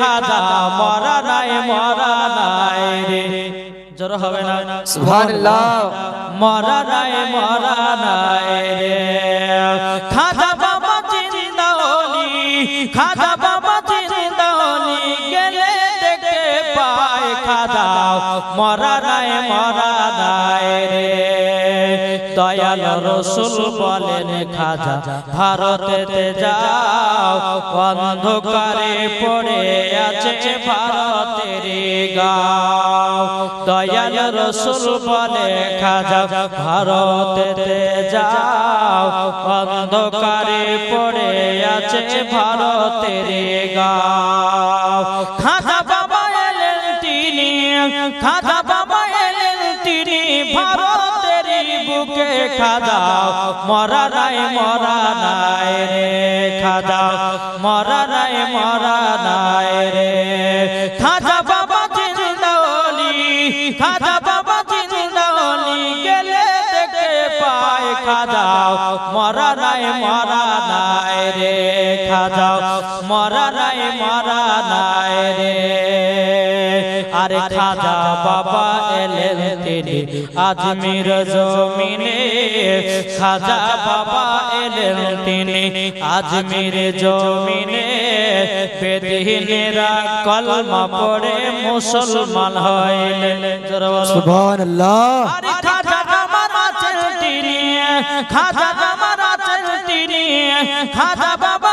খাজা মরা নাই মরা নাই রে। জোর হবে না। সুবহানাল্লাহ। মরা নাই মরা নাই রে। খাজা বাবা জিন্দা হলি খাজা বাবা জিন্দা হলি গেলে দেখে পায় খাজা মরা নাই মরা নাই দয়াল রসুল বলেন, খাজা, ভারতেতে যাও, অন্ধকারে পড়ে আছে ভারতের গাও। দয়াল রসুল বলে খাজা, ভারতেতে যাও, অন্ধকারে পড়ে আছে ভারতের গাও। খাজা বাবা এলেন তিনি খাজা বাবা বুকে খাজা মরা নাই মরা নাই রে খাজা মরা নাই মরা নাই রে খাজা বাবা জিন্দাওলি খাজা বাবা জিন্দাওলি গেলে দেখে পায় খাজা মরা নাই মরা নাই রে খাজা মরা নাই মরা নাই রে আরে খাজা বাবা এলেন তিনি। আজমির জমিনে খাজা বাবা এলেন তিনি। আজমির জমিনে বেদিনেরা কলমা পড়ে মুসলমান হইলেন। সুবহানাল্লাহ। আরে খাজা আমার আছেন তিনি খাজা আমার আছেন তিনি খাজা বাবা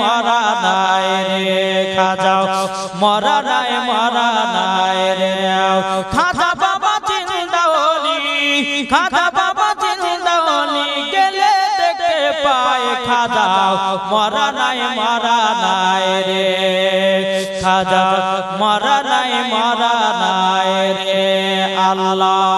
মরা নাই রে, খাজা মরা নাই মরা নাই রে খাজা বাবা জিন্দা খাজা বাবা জিন্দা গেলে দেখে পায় খাজা মরা নাই মরা নাই রে, খাজা মরা নাই মরা নাই রে, আল্লাহ।